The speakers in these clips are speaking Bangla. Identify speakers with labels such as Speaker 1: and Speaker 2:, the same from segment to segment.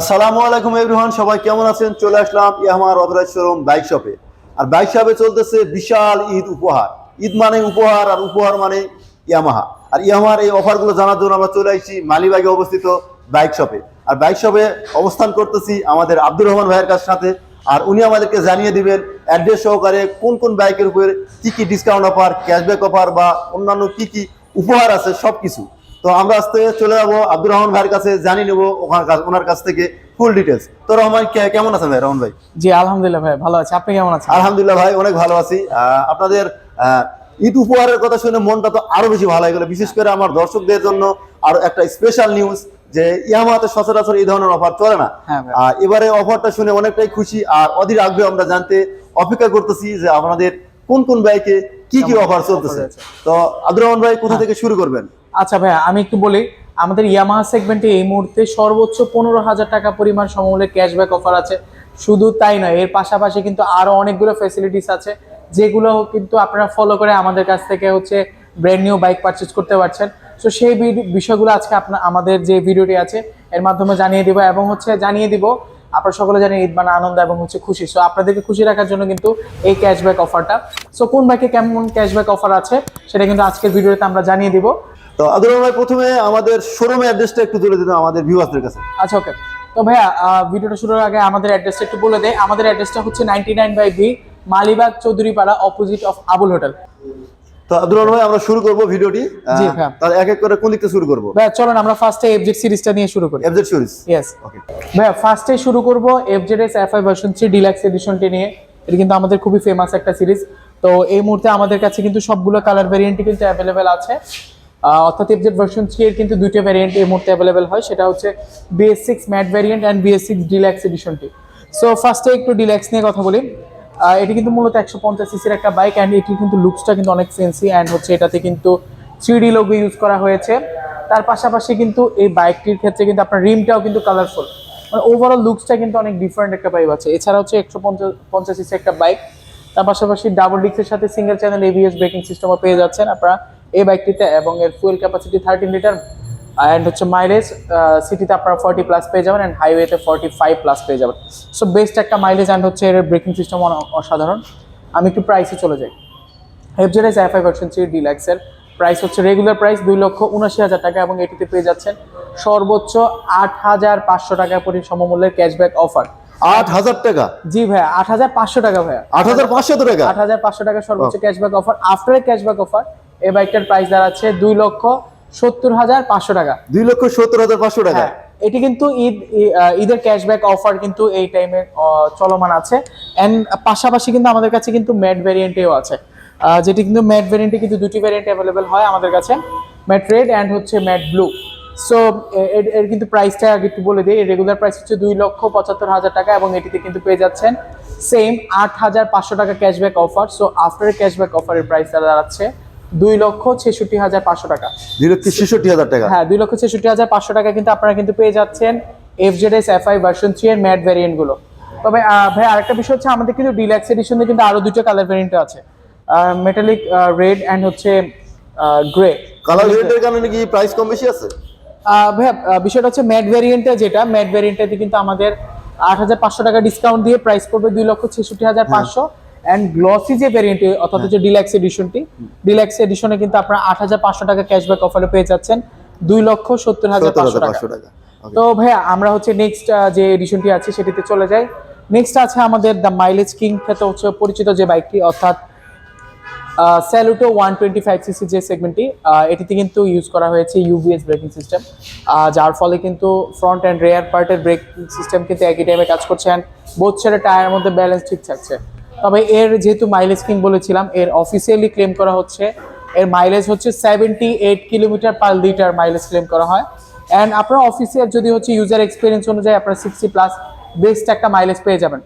Speaker 1: আসসালামু আলাইকুম এভরিওয়ান, সবাই কেমন আছেন? চলে আসলাম ইয়ামার অথরাইজ শোরুম বাইক শপে। আর বাইক শপে চলতেছে বিশাল ঈদ উপহার। ঈদ মানে উপহার আর উপহার মানে ইয়ামাহা। আর ইয়ামার এই অফারগুলো জানার জন্য আমরা চলে আসছি মালিবাগে অবস্থিত বাইক শপে। আর বাইক শপে অবস্থান করতেছি আমাদের আব্দুর রহমান ভাইয়ের কাছ সাথে। আর উনি আমাদেরকে জানিয়ে দিবেন অ্যাড্রেস সহকারে কোন কোন বাইকের উপরে কী কী ডিসকাউন্ট অফার ক্যাশব্যাক অফার বা অন্যান্য কি কি উপহার আছে সব কিছু তো আমরা আজকে চলে যাব আব্দুর রহমান ভাইয়ের কাছে জানিয়ে নেব ওখান ওনার কাছ থেকে ফুল ডিটেলস তো রহমান কেমন আছেন ভাই রহমান ভাই?
Speaker 2: জি আলহামদুলিল্লাহ ভাই ভালো আছে। আপনি কেমন আছেন?
Speaker 1: আলহামদুলিল্লাহ ভাই অনেক ভালো আছি। আপনাদের ঈদ উপহারের কথা শুনে মনটা তো আরও বেশি ভালো হয়ে গেল। বিশেষ করে আমার দর্শকদের জন্য আরও একটা স্পেশাল নিউজ যে ইয়ামাতে সচরাচর এই ধরনের অফার চলে না।
Speaker 2: হ্যাঁ
Speaker 1: আর এবারে অফারটা শুনে অনেকটাই খুশি। আর অধীর আগ্রহে আমরা জানতে অপেক্ষা করতেছি যে আপনাদের কোন কোন বাইকে কি কি অফার চলতেছে? তো আব্দুর রহমান ভাই কোথা থেকে শুরু করবেন?
Speaker 2: আচ্ছা ভাই আমি একটু বলি আমাদের ইয়ামাহা সেগমেন্টে এই মুহূর্তে সর্বোচ্চ পনেরো হাজার টাকা পরিমাণ সমমূল্যের ক্যাশব্যাক অফার আছে। শুধু তাই নয় এর পাশাপাশি কিন্তু আরও অনেকগুলো ফেসিলিটিস আছে যেগুলো কিন্তু আপনারা ফলো করে আমাদের কাছ থেকে হচ্ছে ব্র্যান্ড নিউ বাইক পারচেজ করতে পারছেন। তো সেই বিষয়গুলো আজকে আপনার আমাদের যে ভিডিওটি আছে এর মাধ্যমে জানিয়ে দিব এবং হচ্ছে জানিয়ে দিব আপনারা সকলে জানেন ঈদ মানে আনন্দ এবং হচ্ছে খুশি। সো আপনাদেরকে খুশি রাখার জন্য কিন্তু এই ক্যাশব্যাক অফারটা সো কোন বাইকে কেমন ক্যাশব্যাক অফার আছে সেটা কিন্তু আজকের ভিডিওতে আমরা জানিয়ে দিব।
Speaker 1: তো রহমান ভাই প্রথমে আমাদের শোরুমের অ্যাড্রেসটা একটু তুলে দিন আমাদের ভিউয়ারদের কাছে।
Speaker 2: আচ্ছা ওকে তো ভাইয়া ভিডিওটা শুরুর আগে আমাদের অ্যাড্রেসটা একটু বলে দেয় আমাদের অ্যাড্রেসটা হচ্ছে ninety nine by B Malibagh Chowdhurypara opposite of Abul hotel
Speaker 1: তো রহমান ভাই আমরা শুরু করব ভিডিওটি।
Speaker 2: জি, হ্যাঁ।
Speaker 1: তাহলে এক এক করে কোন দিক থেকে শুরু করব?
Speaker 2: ভাইয়া চলুন আমরা ফার্স্টে এফজেড সিরিজটা নিয়ে শুরু করি।
Speaker 1: এফজেড সিরিজ
Speaker 2: ইয়েস
Speaker 1: ওকে
Speaker 2: ভাইয়া ফার্স্টে শুরু করব FZ S F I version three deluxe এডিশনটি নিয়ে। এটা কিন্তু আমাদের খুবই ফেমাস একটা সিরিজ তো এই মুহূর্তে আমাদের কাছে কিন্তু সবগুলো কালার ভেরিয়েন্টই কিন্তু অ্যাভেলেবেল আছে। অর্থাৎ এফজেড ভার্সন থ্রি এর কিন্তু দুইটা ভ্যারিয়েন্ট এই মুহূর্তে অ্যাভেলেবেল হয়। সেটা হচ্ছে BS six matte variant and BS six deluxe এডিশনটি so ফার্স্টে একটু ডিলাক্স নিয়ে কথা বলি। এটি কিন্তু মূলত একশো পঞ্চাশ সিসির একটা বাইক অ্যান্ড এটি কিন্তু লুকসটা কিন্তু অনেক ফেন্সি অ্যান্ড হচ্ছে এটাতে কিন্তু থ্রি লোগো ইউজ করা হয়েছে। তার পাশাপাশি কিন্তু এই বাইকটির ক্ষেত্রে কিন্তু আপনার রিমটাও কিন্তু কালারফুল মানে ওভারঅল লুকসটা কিন্তু অনেক ডিফারেন্ট একটা বাইক আছে। এছাড়া হচ্ছে একশো পঞ্চাশ পঞ্চাশ সিসি একটা বাইক তার পাশাপাশি ডাবল ডিক্সের সাথে সিঙ্গেল চ্যানেল এবিএস ব্রেকিং সিস্টেমও পেয়ে যাচ্ছেন আপনারা। এই বাইকটিতে এবং এর fuel capacity thirteen litre and হচ্ছে মাইলেজ সিটিতে আপনারা ফর্টি প্লাস পেয়ে যাবেন অ্যান্ড হাইওয়েতে ফর্টি ফাইভ প্লাস পেয়ে যাবেন। সো বেস্ট একটা মাইলেজ অ্যান্ড হচ্ছে এর ব্রেকিং সিস্টেম অসাধারণ। আমি একটু প্রাইসে চলে যাই। এফজেডএস এফআই ভার্সন থ্রি ডিলাক্সের প্রাইস হচ্ছে রেগুলার প্রাইস দুই লক্ষ উনআশি হাজার টাকা এবং এটিতে পেয়ে যাচ্ছেন সর্বোচ্চ আট হাজার পাঁচশো টাকা পরি সমমূল্যের ক্যাশব্যাক অফার
Speaker 1: আট হাজার টাকা?
Speaker 2: জি ভাইয়া আট হাজার পাঁচশো টাকা ভাইয়া।
Speaker 1: আট হাজার পাঁচশো টাকা?
Speaker 2: আট হাজার পাঁচশো টাকা সর্বোচ্চ cashback offer after cashback offer এই বাইকটার প্রাইস দাঁড়াচ্ছে দুই লক্ষ সত্তর হাজার পাঁচশো টাকা।
Speaker 1: দুই লক্ষ সত্তর হাজার পাঁচশো টাকা।
Speaker 2: হ্যাঁ এটি কিন্তু ঈদ ঈদের ক্যাশব্যাক অফার কিন্তু এই টাইমে চলমান আছে। অ্যান্ড পাশাপাশি কিন্তু আমাদের কাছে কিন্তু ম্যাট ভ্যারিয়েন্টেও আছে। যেটি কিন্তু ম্যাট ভ্যারিয়েন্টে কিন্তু দুটি ভ্যারিয়েন্ট অ্যাভেলেবেল হয় আমাদের কাছে। ম্যাট রেড অ্যান্ড হচ্ছে ম্যাট ব্লু সো এর কিন্তু প্রাইসটা আগে একটু বলে দিই। রেগুলার প্রাইস হচ্ছে দুই লক্ষ পঁচাত্তর হাজার টাকা এবং এটিতে কিন্তু পেয়ে যাচ্ছেন সেম আট হাজার পাঁচশো টাকা cashback offer so after cashback অফারের প্রাইস দাঁড়াচ্ছে। দুই লক্ষ ছেষট্টি হাজার পাঁচশো টাকা।
Speaker 1: দুই লক্ষ ছেষট্টি হাজার টাকা?
Speaker 2: হ্যাঁ দুই লক্ষ ছেষট্টি হাজার পাঁচশো টাকা কিন্তু আপনারা কিন্তু পেয়ে যাচ্ছেন এফজেডএস এফআই ভার্সন থ্রি এর ম্যাট ভ্যারিয়েন্টগুলো। তবে ভাই আরেকটা বিষয় হচ্ছে আমাদের কিন্তু ডিলাক্স এডিশনে কিন্তু আরও দুটো কালার ভ্যারিয়েন্ট আছে। মেটালিক রেড অ্যান্ড হচ্ছে গ্রে
Speaker 1: কালার ভেরিয়েন্টের কারণে কি প্রাইস কম বেশি আছে?
Speaker 2: ভাইয়া বিষয়টা হচ্ছে ম্যাট ভ্যারিয়েন্টে যেটা ম্যাট ভ্যারিয়েন্টে কিন্তু আমাদের আট হাজার পাঁচশো টাকা ডিসকাউন্ট দিয়ে প্রাইস পড়বে দুই লক্ষ ছেষট্টি হাজার পাঁচশো। অ্যান্ড গ্লসি যে ভ্যারিয়েন্টে অর্থাৎ হচ্ছে ডিলাক্স এডিশনটি ডিলাক্স এডিশনে কিন্তু আপনারা আট হাজার পাঁচশো টাকা ক্যাশব্যাক অফারে পেয়ে যাচ্ছেন। দুই লক্ষ সত্তর হাজার পাঁচশো টাকা. তো ভাইয়া আমরা হচ্ছে নেক্সট যে এডিশনটি আছে সেটিতে চলে যাই। নেক্সট আছে আমাদের দ্য মাইলেজ কিং ক্ষেত্রে হচ্ছে পরিচিত যে বাইকটি অর্থাৎ Saluto one twenty five CC যে সেগমেন্টটি এটিতে কিন্তু ইউজ করা হয়েছে ইউভিএস ব্রেকিং সিস্টেম যার ফলে কিন্তু ফ্রন্ট অ্যান্ড রেয়ার পার্টের ব্রেকিং সিস্টেম কিন্তু একই টাইমে কাজ করছে। অ্যান্ড বোথ সাইডের টায়ারের মধ্যে ব্যালেন্স ঠিক থাকছে। তবে এর যেহেতু মাইলেজ কিং বলেছিলাম, এর অফিসিয়ালি ক্লেম করা হচ্ছে, এর মাইলেজ হচ্ছে seventy eight kilometre per litre mileage claim করা হয়। অ্যান্ড আপনার অফিসিয়াল যদি হচ্ছে ইউজার এক্সপিরিয়েন্স অনুযায়ী আপনার সিক্সটি প্লাস বেস্ট একটা মাইলেজ পেয়ে যাবেন।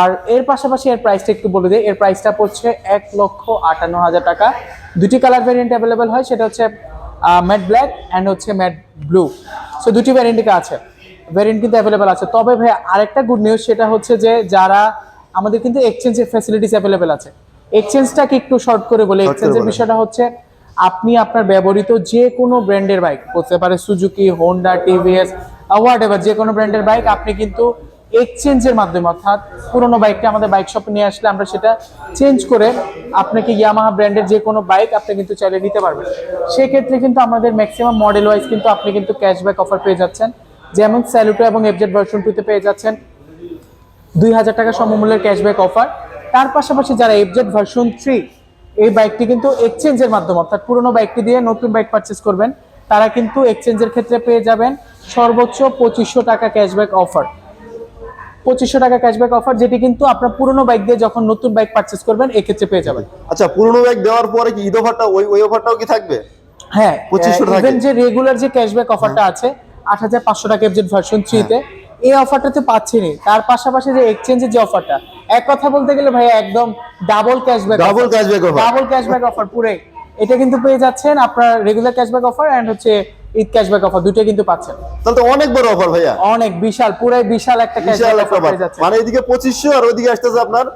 Speaker 2: আর এর পাশাপাশি এর প্রাইসটা একটু বলে দিই, এর প্রাইসটা পড়ছে এক লক্ষ আটান্ন হাজার টাকা। দুটি কালার ভ্যারিয়েন্ট অ্যাভেলেবেল হয়, সেটা হচ্ছে ম্যাট ব্ল্যাক অ্যান্ড হচ্ছে ম্যাট ব্লু সো দুটি ভ্যারিয়েন্টই আছে। ভ্যারিয়েন্ট কিন্তু অ্যাভেলেবেল আছে। তবে ভাই আরেকটা গুড নিউজ সেটা হচ্ছে যে যারা আমাদের কিন্তু এক্সচেঞ্জের ফ্যাসিলিটিস অ্যাভেলেবেল আছে। এক্সচেঞ্জটাকে একটু শর্ট করে বলে। এক্সচেঞ্জের বিষয়টা হচ্ছে আপনি আপনার ব্যবহৃত যে কোনো ব্র্যান্ডের বাইক হতে পারে Suzuki Honda TVS whatever যে কোনো ব্র্যান্ডের বাইক আপনি কিন্তু এক্সচেঞ্জের মাধ্যমে অর্থাৎ পুরোনো বাইকটা আমাদের বাইক শপে নিয়ে আসলে আমরা সেটা চেঞ্জ করে আপনাকে ইয়ামাহা ব্র্যান্ডের যে কোনো বাইক আপনি কিন্তু চাইলে নিতে পারবেন। সেক্ষেত্রে কিন্তু আমাদের ম্যাক্সিমাম মডেল ওয়াইজ কিন্তু আপনি কিন্তু ক্যাশব্যাক অফার পেয়ে যাচ্ছেন। যেমন স্যালুটো এবং এফজেড ভার্সন টুতে পেয়ে যাচ্ছেন। দুই হাজার টাকা সমমূল্যের ক্যাশব্যাক অফার তার পাশাপাশি যারা এফজেড ভার্সন থ্রি এই বাইকটি কিন্তু এক্সচেঞ্জের মাধ্যমে অর্থাৎ পুরনো বাইকটি দিয়ে নতুন বাইক পারচেস করবেন তারা কিন্তু এক্সচেঞ্জের ক্ষেত্রে পেয়ে যাবেন সর্বোচ্চ পঁচিশশো টাকা ক্যাশব্যাক অফার পঁচিশশো টাকা ক্যাশব্যাক অফার যেটি কিন্তু আপনার পুরনো বাইক দিয়ে যখন নতুন বাইক পারচেস করবেন এক্ষেত্রে পেয়ে যাবেন।
Speaker 1: আচ্ছা পুরনো বাইক দেওয়ার পরে কি ঈদ অফারটা ওই ওই অফারটাও কি থাকবে?
Speaker 2: হ্যাঁ
Speaker 1: পঁচিশশো টাকা।
Speaker 2: যে রেগুলার যে ক্যাশব্যাক অফারটা আছে আট হাজার পাঁচশো টাকা এফজেড ভার্সন থ্রিতে এই অফারটা তো পাচ্ছিনি। তার পাশাপাশি যে এক্সচেঞ্জের যে অফারটা এক কথা বলতে গেলে ভাই একদম double cashback
Speaker 1: double cashback offer
Speaker 2: double cashback offer পুরো। এটা কিন্তু পেয়ে যাচ্ছেন আপনার রেগুলার ক্যাশব্যাক অফার এন্ড হচ্ছে ঈদ ক্যাশব্যাক অফার দুটোই কিন্তু পাচ্ছেন।
Speaker 1: তাহলে তো অনেক বড় অফার ভাইয়া।
Speaker 2: অনেক বিশাল পুরাই বিশাল একটা ক্যাশব্যাক অফার
Speaker 1: অফার
Speaker 2: পেয়ে যাচ্ছেন।
Speaker 1: মানে এদিকে 2500 আর ওইদিকে আসতেছে আপনার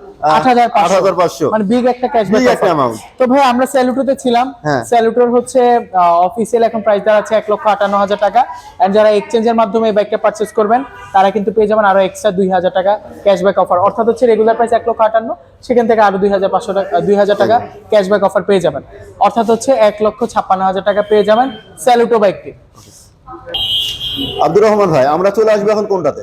Speaker 2: মানে বিগ একটা ক্যাশব্যাক
Speaker 1: Big একটা amount।
Speaker 2: তো ভাই আমরা স্যালুটোতে ছিলাম।
Speaker 1: হ্যাঁ।
Speaker 2: স্যালুটোর হচ্ছে অফিসিয়াল এখন প্রাইস দাঁড়াচ্ছে এক লক্ষ আটান্ন হাজার টাকা। এন্ড যারা এক্সচেঞ্জের মাধ্যমে এই বাইকটা পারচেস করবেন তারা কিন্তু পেয়ে যাবেন আরও এক্সট্রা দুই হাজার টাকা ক্যাশব্যাক অফার অর্থাৎ হচ্ছে রেগুলার প্রাইস এক লক্ষ আটান্ন সেখান থেকে আরও দুই হাজার পাঁচশো টাকা দুই হাজার টাকা ক্যাশব্যাক অফার পেয়ে যাবেন। অর্থাৎ হচ্ছে এক লক্ষ ছাপ্পান্ন হাজার টাকা পেয়ে যাবেন স্যালুটো বাইকটি
Speaker 1: আব্দুর রহমান ভাই আমরা চলে আসব এখন কোনটাতে?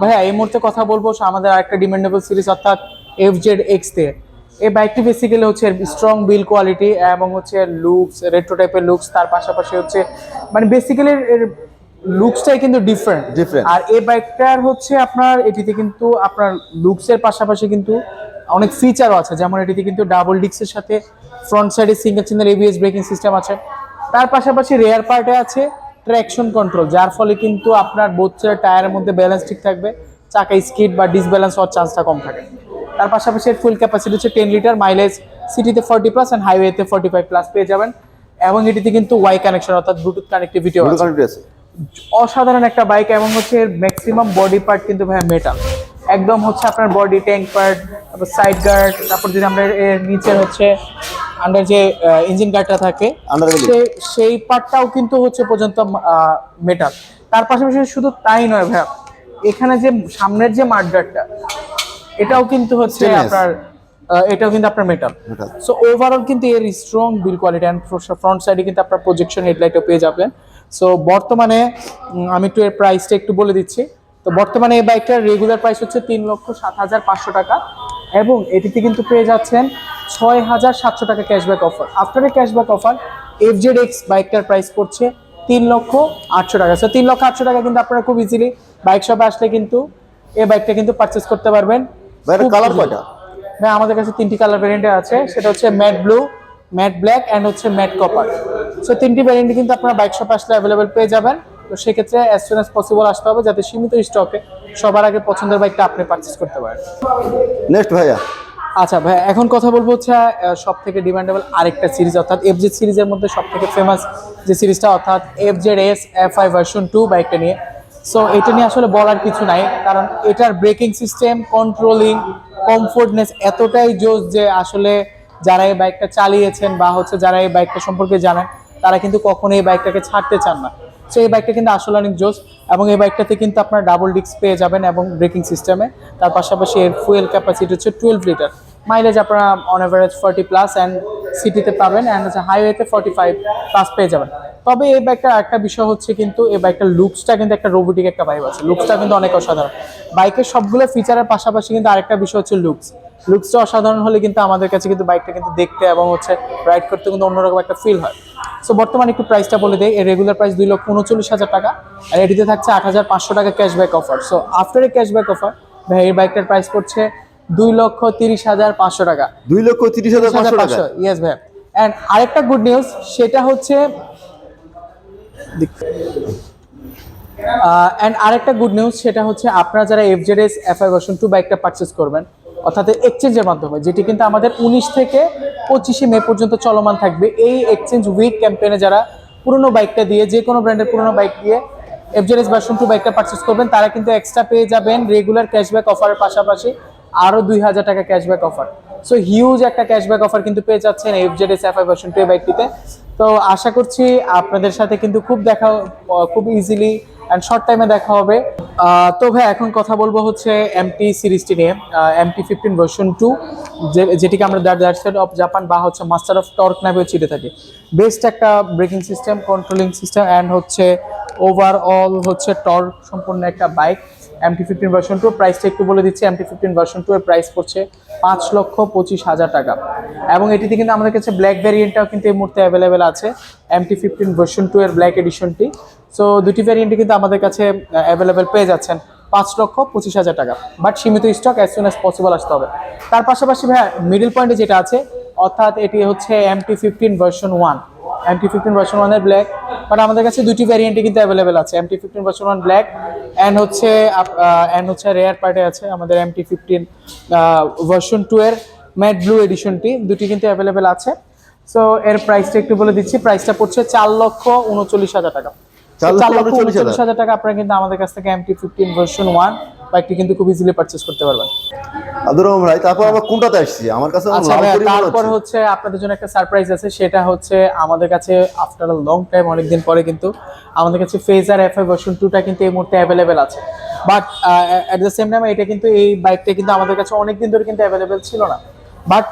Speaker 2: ভাইয়া এই মুহূর্তে কথা বলব আমাদের আরেকটা ডিমান্ডেবল সিরিজ অর্থাৎ এফ জেড এক্স দিয়ে এই বাইকটি বেসিক্যালি হচ্ছে স্ট্রং বিল কোয়ালিটি এবং হচ্ছে লুকস রেট্রো টাইপের লুকস তার পাশাপাশি হচ্ছে মানে বেসিক্যালি এর লুকসটাই কিন্তু ডিফারেন্ট
Speaker 1: Different.
Speaker 2: আর এই বাইকটার হচ্ছে আপনার এটিতে কিন্তু আপনার লুকসের পাশাপাশি কিন্তু অনেক ফিচারও আছে। যেমন এটিতে কিন্তু ডাবল ডিক্সের সাথে ফ্রন্ট সাইডে সিঙ্গেল চিনের এবিএস ব্রেকিং সিস্টেম আছে। তার পাশাপাশি রেয়ার পার্টে আছে ট্র্যাকশন কন্ট্রোল যার ফলে কিন্তু আপনার বোচ্চের টায়ারের মধ্যে ব্যালেন্স ঠিক থাকবে চাকা স্কিড বা ডিসব্যালেন্স হওয়ার চান্সটা কম থাকে। তার পাশাপাশি এর ফুল ক্যাপাসিটি হচ্ছে টেন লিটার মাইলেজ সিটিতে ফর্টি প্লাস অ্যান্ড হাইওয়েতে ফর্টি ফাইভ প্লাস পেয়ে যাবেন। এবং এটিতে কিন্তু ওয়াই কানেকশন অর্থাৎ ব্লুটুথ আছে।
Speaker 1: connected
Speaker 2: অসাধারণ একটা বাইক এবং হচ্ছে এর ম্যাক্সিমাম বডি পার্ট কিন্তু ভাই মেটাল একদম হচ্ছে আপনার বডি ট্যাঙ্ক পার্ট তারপর সাইড গার্ড তারপর যদি আমরা এর নিচে হচ্ছে আন্ডার যে ইঞ্জিন গার্ডটা থাকে। সেই পার্টটাও কিন্তু হচ্ছে পর্যন্ত মেটাল তার পাশাপাশি শুধু তাই নয় ভাই এখানে যে সামনের যে মাঠগার্ডটা এটাও কিন্তু হচ্ছে আপনার এটাও কিন্তু আপনার মেটাল সো ওভারঅল কিন্তু এর strong build quality and front সাইডে কিন্তু আপনার প্রজেকশন হেডলাইটও পেয়ে যাবেন। সো বর্তমানে আমি একটু এর প্রাইসটা একটু বলে দিচ্ছি। তো বর্তমানে এই বাইকটার রেগুলার প্রাইস হচ্ছে তিন লক্ষ সাত হাজার পাঁচশো টাকা এবং এটিতে কিন্তু পেয়ে যাচ্ছেন ছয় হাজার সাতশো টাকা cashback offer after a cashback offer F Z X বাইকটার প্রাইস পড়ছে তিন লক্ষ আটশো টাকা। সো তিন লক্ষ আটশো টাকা কিন্তু আপনারা খুব ইজিলি বাইক শপে আসলে কিন্তু এই বাইকটা কিন্তু পারচেস করতে পারবেন।
Speaker 1: ভাই কালার। কয়টা?
Speaker 2: হ্যাঁ আমাদের কাছে তিনটি কালার ভ্যারিয়েন্টে আছে। সেটা হচ্ছে matte blue matte black and হচ্ছে ম্যাট কপার সো তিনটি ভ্যারিয়েন্ট কিন্তু আপনারা বাইক শপে আসলে অ্যাভেলেবেল পেয়ে যাবেন। তো সেক্ষেত্রে অ্যাজ সুন অ্যাজ পসিবল আসতে হবে যাতে সীমিত স্টকে সবার আগে পছন্দের বাইকটা আপনি পারচেস করতে পারেন।
Speaker 1: নেক্সট ভাইয়া।
Speaker 2: আচ্ছা ভাই এখন কথা বলব হচ্ছে সব থেকে ডিমান্ডেবল আরেকটা সিরিজ অর্থাৎ এফ জেড সিরিজের মধ্যে সব থেকে ফেমাস যে সিরিজটা অর্থাৎ F Z S F I version two বাইকটা নিয়ে। সো এটা নিয়ে আসলে বলার কিছু নাই, কারণ এটার ব্রেকিং সিস্টেম কন্ট্রোলিং কমফোর্টনেস এতটাই জোস যে আসলে যারা এই বাইকটা চালিয়েছেন বা হচ্ছে যারা এই বাইকটা সম্পর্কে জানেন, তারা কিন্তু কখনো এই বাইকটাকে ছাড়তে চান না। সো এই বাইকটা কিন্তু আসলে অনেক জোস এবং এই বাইকটাতে কিন্তু আপনার ডাবল ডিস্ক পেয়ে যাবেন এবং ব্রেকিং সিস্টেমে তার পাশাপাশি এর ফুয়েল ক্যাপাসিটি হচ্ছে টুয়েলভ লিটার মাইলেজ আপনারা on average forty plus and সিটিতে পাবেন অ্যান্ড হচ্ছে হাইওয়েতে ফর্টি ফাইভ প্লাস পেয়ে যাবেন। তবে এই বাইকটার একটা বিষয় হচ্ছে কিন্তু এই বাইকটার লুকসটা কিন্তু একটা রোবোটিক একটা বাইক আছে। লুকসটা কিন্তু অনেক অসাধারণ। বাইকের সবগুলো ফিচারের পাশাপাশি কিন্তু আরেকটা বিষয় হচ্ছে লুকস লুকসটা অসাধারণ হলে কিন্তু আমাদের কাছে কিন্তু বাইকটা কিন্তু দেখতে এবং হচ্ছে রাইড করতে কিন্তু অন্যরকম একটা ফিল হয়। সো বর্তমানে একটু প্রাইসটা বলে দেয় এর রেগুলার প্রাইস দুই লক্ষ উনচল্লিশ হাজার টাকা আর এটিতে থাকছে আট হাজার পাঁচশো টাকা cashback offer so after a cashback offer ভাই, এই বাইকটার প্রাইস পড়ছে দুই লক্ষ তিরিশ হাজার পাঁচশো টাকা।
Speaker 1: দুই লক্ষ তিরিশ হাজার পাঁচশো টাকা?
Speaker 2: ইয়েস ভাই অ্যান্ড আরেকটা গুড নিউজ সেটা হচ্ছে অ্যান্ড আরেকটা গুড নিউজ সেটা হচ্ছে আপনারা যারা এফজেডএস এফআই ভার্সন টু বাইকটা পারচেস করবেন অর্থাৎ এক্সচেঞ্জের মাধ্যমে যেটি কিন্তু আমাদের উনিশ থেকে পঁচিশে মে পর্যন্ত চলমান থাকবে এই এক্সচেঞ্জ উইক ক্যাম্পেনে যারা পুরনো বাইকটা দিয়ে যে কোনো ব্র্যান্ডের পুরনো বাইক দিয়ে এফজেডএস ভার্সন টু বাইকটা পারচেস করবেন তারা কিন্তু এক্সট্রা পেয়ে যাবেন রেগুলার ক্যাশব্যাক অফারের পাশাপাশি। আরও দুই হাজার টাকা ক্যাশব্যাক অফার সো হিউজ একটা ক্যাশব্যাক অফার কিন্তু পেয়ে যাচ্ছেন এফজেডএস এফআই ভার্সন টু বাইকটিতে। তো, আশা করছি আপনাদের সাথে কিন্তু খুব দেখা খুব ইজিলি অ্যান্ড শর্ট টাইমে দেখা হবে। তো ভাই, এখন কথা বলব হচ্ছে এমটি সিরিজটি নিয়ে। এমটি ফিফটিন ভার্সন টু যেটিকে আমরা the that side of Japan বা হচ্ছে মাস্টার অফ টর্ক নামেও চিনে থাকি। বেস্ট একটা braking system controlling system and হচ্ছে ওভারঅল হচ্ছে টর্ক সম্পূর্ণ একটা bike MT fifteen version two প্রাইসটা একটু বলে দিচ্ছি এমটি ফিফটিন ভার্সন টু এর প্রাইস পড়ছে পাঁচ লক্ষ পঁচিশ হাজার টাকা। এবং এটিতে কিন্তু আমাদের কাছে ব্ল্যাক ভ্যারিয়েন্টটাও কিন্তু এই মুহূর্তে অ্যাভেলেবেল আছে এমটি ফিফটিন ভার্সন টু এর ব্ল্যাক এডিশনটি সো দুটি ভ্যারিয়েন্টই কিন্তু আমাদের কাছে অ্যাভেলেবেল পেয়ে যাচ্ছেন পাঁচ লক্ষ পঁচিশ হাজার টাকা। বাট সীমিত stock as soon as possible আসতে হবে। তার পাশাপাশি ভাই মিডল পয়েন্টে যেটা আছে, অর্থাৎ এটি হচ্ছে MT fifteen version one MT fifteen version ওয়ানের ব্ল্যাক বাট আমাদের কাছে দুটি ভ্যারিয়েন্টই কিন্তু অ্যাভেলেবেল আছে। MT fifteen version one black and হচ্ছে অ্যান্ড হচ্ছে রেয়ার পার্টে আছে আমাদের এমটি ফিফটিন ভার্সন টু এর ম্যাট ব্লু এডিশনটি দুটি কিন্তু অ্যাভেলেবেল আছে। সো এর প্রাইসটা একটু বলে দিচ্ছি। প্রাইসটা পড়ছে চার লক্ষ উনচল্লিশ হাজার টাকা।
Speaker 1: চার লক্ষ উনচল্লিশ হাজার।
Speaker 2: উনচল্লিশ হাজার টাকা আপনারা কিন্তু আমাদের কাছ থেকে এমটি ফিফটিন ভার্সন ওয়ান বাইকটি কিন্তু খুব ইজিলি পারচেস করতে পারবেন।
Speaker 1: আব্দুর রহমান ভাই তারপর আমরা কোনটাতে আসছি? আমার কাছে
Speaker 2: আচ্ছা
Speaker 1: লাল
Speaker 2: ভাইয়া,
Speaker 1: পরি
Speaker 2: তারপর
Speaker 1: হচ্ছে।
Speaker 2: হচ্ছে আপনাদের জন্য একটা সারপ্রাইজ আছে সেটা হচ্ছে আমাদের কাছে আফটার লং টাইম অনেকদিন পরে কিন্তু আমাদের কাছে ফেজার এফ ভার্সন টুটা কিন্তু এই মুহূর্তে অ্যাভেলেবেল আছে। But at the same time এটা কিন্তু এই বাইকটা কিন্তু আমাদের কাছে অনেকদিন ধরে কিন্তু অ্যাভেলেবেল ছিল না। বাট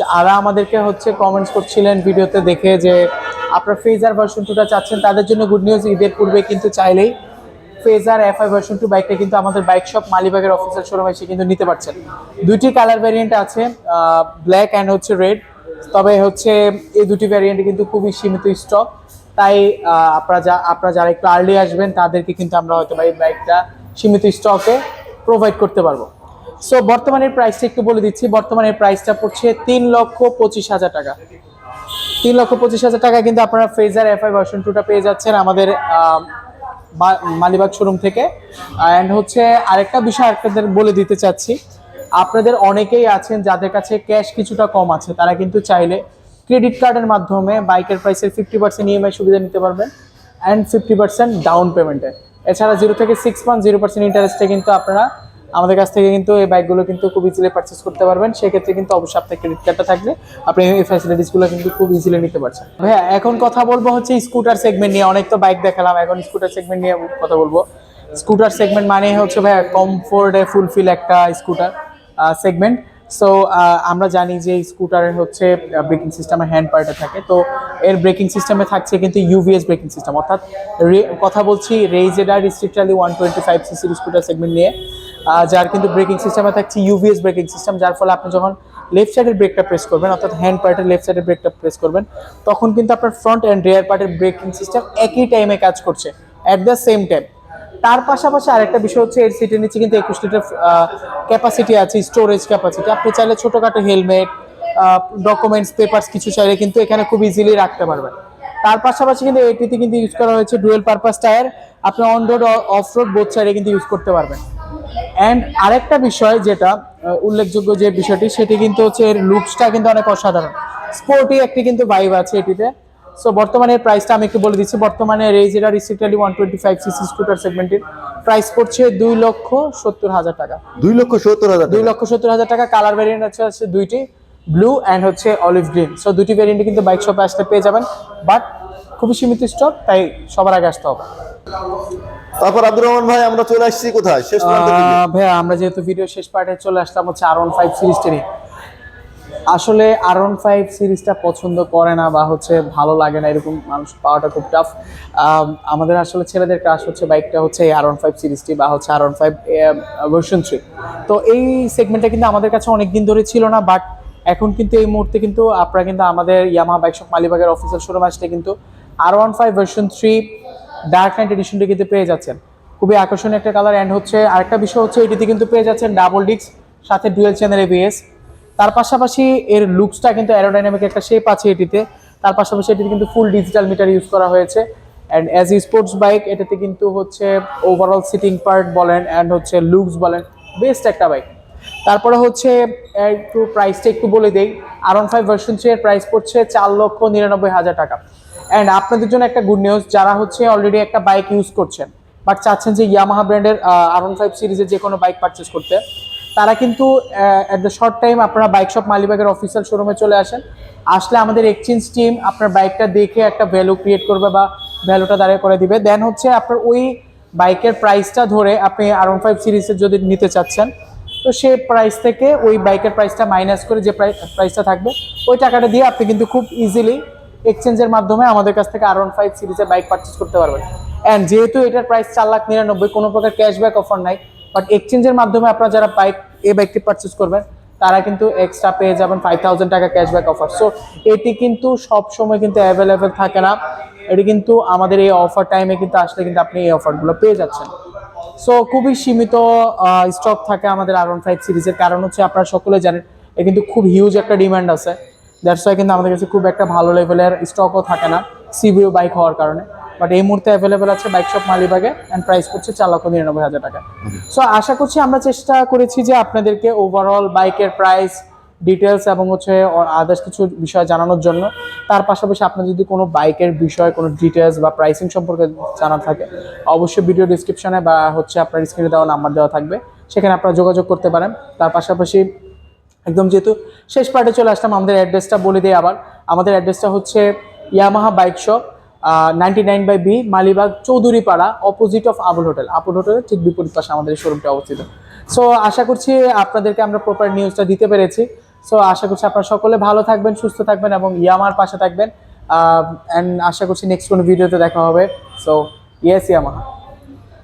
Speaker 2: যারা আমাদেরকে হচ্ছে কমেন্টস করছিলেন ভিডিওতে দেখে যে আপনার ফেজার ভার্সন টুটা চাচ্ছেন তাদের জন্য গুড নিউজ ঈদের পূর্বে কিন্তু চাইলেই Fazer F I version two বাইকটা কিন্তু আমাদের বাইক শপ মালিবাগের অফিসিয়াল শোরুম এসে কিন্তু নিতে পারছেন। দুইটি কালার ভ্যারিয়েন্ট আছে ব্ল্যাক অ্যান্ড হচ্ছে রেড তবে হচ্ছে এই দুটি ভ্যারিয়েন্টে কিন্তু খুবই সীমিত স্টক তাই আপনারা যা, আপনারা যারা একটু আর্লি আসবেন, তাদেরকে কিন্তু আমরা হয়তো বা এই বাইকটা সীমিত স্টকে প্রোভাইড করতে পারব। সো বর্তমানের প্রাইসটা একটু বলে দিচ্ছি। বর্তমানের প্রাইসটা পড়ছে তিন লক্ষ পঁচিশ হাজার টাকা। তিন লক্ষ পঁচিশ হাজার টাকা কিন্তু আপনারা ফেজার এফআই ভার্সন টুটা পেয়ে যাচ্ছেন। আমাদের মালিবাগ শোরুম থেকে। অ্যান্ড হচ্ছে আরেকটা বিষয় আপনাদের বলে দিতে চাচ্ছি। আপনাদের অনেকেই আছেন যাদের কাছে ক্যাশ কিছুটা কম আছে, তারা কিন্তু চাইলে ক্রেডিট কার্ডের মাধ্যমে বাইকের প্রাইসের ফিফটি পার্সেন্ট ইএমআই সুবিধা নিতে পারবেন অ্যান্ড ফিফটি পার্সেন্ট ডাউন পেমেন্টে এছাড়া জিরো থেকে সিক্স মান্থ জিরো পার্সেন্ট ইন্টারেস্টে কিন্তু আপনারা আমাদের কাছ থেকে কিন্তু এই বাইকগুলো কিন্তু খুব ইজিলি পারচেস করতে পারবেন। সেক্ষেত্রে কিন্তু অবশ্যই আপনার ক্রেডিট কার্ডটা থাকলে আপনি এই ফ্যাসিলিটিসগুলো কিন্তু খুব ইজিলি নিতে পারছেন। ভাইয়া, এখন কথা বলব হচ্ছে স্কুটার সেগমেন্ট নিয়ে। অনেক তো বাইক দেখালাম, এখন স্কুটার সেগমেন্ট নিয়ে কথা বলব। স্কুটার সেগমেন্ট মানে হচ্ছে ভাইয়া কমফোর্টে ফুলফিল একটা স্কুটার সেগমেন্ট সো আমরা জানি যে স্কুটারের হচ্ছে ব্রেকিং সিস্টেমে হ্যান্ড পার্টে থাকে। তো এর ব্রেকিং সিস্টেমে থাকছে কিন্তু ইউভিএস ব্রেকিং সিস্টেম অর্থাৎ কথা বলছি Ray ZR street rally one twenty five সিসির স্কুটার সেগমেন্ট নিয়ে। যার কিন্তু ব্রেকিং সিস্টেমে থাকছে ইউভিএস ব্রেকিং সিস্টেম যার ফলে আপনি যখন লেফট সাইডের ব্রেকটা প্রেস করবেন, অর্থাৎ হ্যান্ড পার্টের লেফট সাইডের ব্রেকটা প্রেস করবেন, তখন কিন্তু আপনার ফ্রন্ট অ্যান্ড রেয়ার পার্টের ব্রেকিং সিস্টেম একই টাইমে কাজ করছে অ্যাট দ্য সেম টাইম তার পাশাপাশি আরেকটা বিষয় হচ্ছে, এর সিটের নিচে কিন্তু একুশ লিটার ক্যাপাসিটি আছে স্টোরেজ ক্যাপাসিটি আপনি চাইলে ছোটোখাটো হেলমেট ডকুমেন্টস পেপারস কিছু চাইলে কিন্তু এখানে খুব ইজিলি রাখতে পারবেন। তার পাশাপাশি কিন্তু এটিতে কিন্তু ইউজ করা হয়েছে ডুয়েল পারপাস টায়ার আপনি on road off road both সাইডে কিন্তু ইউজ করতে পারবেন। অ্যান্ড আরেকটা বিষয় যেটা উল্লেখযোগ্য যে বিষয়টি সেটি কিন্তু হচ্ছে এর লুকসটা কিন্তু অনেক অসাধারণ। স্পোর্টি একটি কিন্তু ভাইব আছে এটিতে। সো বর্তমানে এর প্রাইসটা আমি একটু বলে দিচ্ছি। বর্তমানে Ray ZR রিসিটালি one twenty five CC scooter সেগমেন্টের প্রাইস পড়ছে দুই লক্ষ সত্তর হাজার টাকা।
Speaker 1: দুই লক্ষ সত্তর হাজার
Speaker 2: দুই লক্ষ সত্তর হাজার টাকা। কালার ভ্যারিয়েন্ট আছে আছে দুইটি ব্লু অ্যান্ড হচ্ছে অলিভ গ্রিন সো দুটি ভ্যারিয়েন্টে কিন্তু বাইক শপে আসলে পেয়ে যাবেন। বাট খুবই সীমিত স্টক তাই সবার আগে আসতে হবে।
Speaker 1: তারপর আব্দুর রহমান ভাই আমরা চলে আসছি কোথায়? শেষ
Speaker 2: ভাইয়া আমরা যেহেতু ভিডিও শেষ পার্টে চলে আসলাম হচ্ছে আর ওয়ান ফাইভ সিরিজটা নিয়ে। আসলে আর ওয়ান ফাইভ সিরিজটা পছন্দ করে না বা হচ্ছে ভালো লাগে না এরকম মানুষ পাওয়াটা খুব টাফ আমাদের আসলে ছেলেদের ক্রাশ হচ্ছে বাইকটা হচ্ছে আর ওয়ান ফাইভ সিরিজটি বা হচ্ছে R one five version three তো এই সেগমেন্টটা কিন্তু আমাদের কাছে অনেক দিন ধরে ছিল না বাট এখন কিন্তু এই মুহূর্তে কিন্তু আপনারা কিন্তু আমাদের ইয়ামা বাইক শপ মালিবাগের অফিসিয়াল শোরুম আসলে কিন্তু R one five version three dark knight এডিশনটি কিন্তু পেয়ে যাচ্ছেন। খুবই আকর্ষণীয় একটা কালার অ্যান্ড হচ্ছে আরেকটা বিষয় হচ্ছে এটিতে কিন্তু পেয়ে যাচ্ছেন ডাবল ডিস্ক সাথে ডুয়েল চ্যানেল এবিএস তার পাশাপাশি এর লুকসটা কিন্তু অ্যারোডাইনামিক একটা শেপ আছে এটিতে। তার পাশাপাশি এটিতে কিন্তু ফুল ডিজিটাল মিটার ইউজ করা হয়েছে। And as a sports bike এটাতে কিন্তু হচ্ছে ওভারঅল সিটিং পার্ট বলেন অ্যান্ড হচ্ছে লুকস বলেন বেস্ট একটা বাইক তারপরে হচ্ছে একটু প্রাইসটা একটু বলে দেই। R one five version three এর প্রাইস পড়ছে চার লক্ষ নিরানব্বই হাজার টাকা। অ্যান্ড আপনাদের জন্য একটা গুড নিউজ যারা হচ্ছে অলরেডি একটা বাইক ইউজ করছেন বাট চাচ্ছেন যে ইয়ামাহা ব্র্যান্ডের আর ওয়ান ফাইভ সিরিজের যে কোনো বাইক পারচেস করতে, তারা কিন্তু অ্যাট দ্য শর্ট টাইম আপনারা বাইক শপ মালিবাগের অফিসিয়াল শোরুমে চলে আসেন। আসলে আমাদের এক্সচেঞ্জ টিম আপনার বাইকটা দেখে একটা ভ্যালু ক্রিয়েট করবে বা ভ্যালুটা দাঁড়িয়ে করে দিবে। দেন হচ্ছে আপনার ওই বাইকের প্রাইসটা ধরে আপনি আর ওয়ান ফাইভ সিরিজের যদি নিতে চাচ্ছেন, তো সেই প্রাইস থেকে ওই বাইকের প্রাইসটা মাইনাস করে যে প্রাইসটা থাকবে, ওই টাকাটা দিয়ে আপনি কিন্তু খুব ইজিলি এক্সচেঞ্জের মাধ্যমে আমাদের কাছ থেকে আর ওয়ান ফাইভ সিরিজের বাইক পারচেস করতে পারবেন। অ্যান্ড যেহেতু এটার প্রাইস চার লাখ নিরানব্বই, কোনো প্রকার ক্যাশব্যাক অফার নাই বাট এক্সচেঞ্জের মাধ্যমে আপনারা যারা বাইক এই বাইকটি পারচেস করবেন, তারা কিন্তু এক্সট্রা পেয়ে যাবেন ফাইভ থাউজেন্ড টাকা ক্যাশব্যাক অফার সো এটি কিন্তু সব সময় কিন্তু অ্যাভেলেবেল থাকে না। এটি কিন্তু আমাদের এই অফার টাইমে কিন্তু আসলে কিন্তু আপনি এই অফারগুলো পেয়ে যাচ্ছেন। সো খুবই সীমিত স্টক থাকে আমাদের আর ওয়ান ফাইভ সিরিজের কারণ হচ্ছে আপনারা সকলে জানেন, এ কিন্তু খুব হিউজ একটা ডিমান্ড আছে। দ্যাটস ওয়াই কিন্তু আমাদের কাছে খুব একটা ভালো লেভেলের স্টকও থাকে না সিবিও বাইক হওয়ার কারণে। বাট এই মুহূর্তে অ্যাভেলেবেল আছে বাইক শপ মালিবাগে অ্যান্ড প্রাইস করছে চার লক্ষ নিরানব্বই হাজার টাকা। সো আশা করছি আমরা চেষ্টা করেছি যে আপনাদেরকে ওভারঅল বাইকের প্রাইস ডিটেলস এবং হচ্ছে আদার্স কিছু বিষয় জানানোর জন্য। তার পাশাপাশি আপনার যদি কোনো বাইকের বিষয় কোনো ডিটেলস বা প্রাইসিং সম্পর্কে জানা থাকে অবশ্যই ভিডিও ডিসক্রিপশনে বা হচ্ছে আপনার স্ক্রিনে দেওয়া নাম্বার দেওয়া থাকবে। সেখানে আপনারা যোগাযোগ করতে পারেন। তার পাশাপাশি একদম যেহেতু শেষ পার্টে চলে আসলাম, আমাদের অ্যাড্রেসটা বলে দিই আবার। আমাদের অ্যাড্রেসটা হচ্ছে Yamaha bike shop ninety nine by B Malibagh, Chowdhurypara opposite of Abul hotel Abul হোটেলের ঠিক বিপরীত পাশে আমাদের শোরুমটা অবস্থিত। সো আশা করছি আপনাদেরকে আমরা প্রপার নিউজটা দিতে পেরেছি। সো আশা করছি আপনারা সকলে ভালো থাকবেন, সুস্থ থাকবেন এবং ইয়ামার পাশে থাকবেন। অ্যান্ড আশা করছি নেক্সট কোনো ভিডিওতে দেখা হবে। So yes Yamaha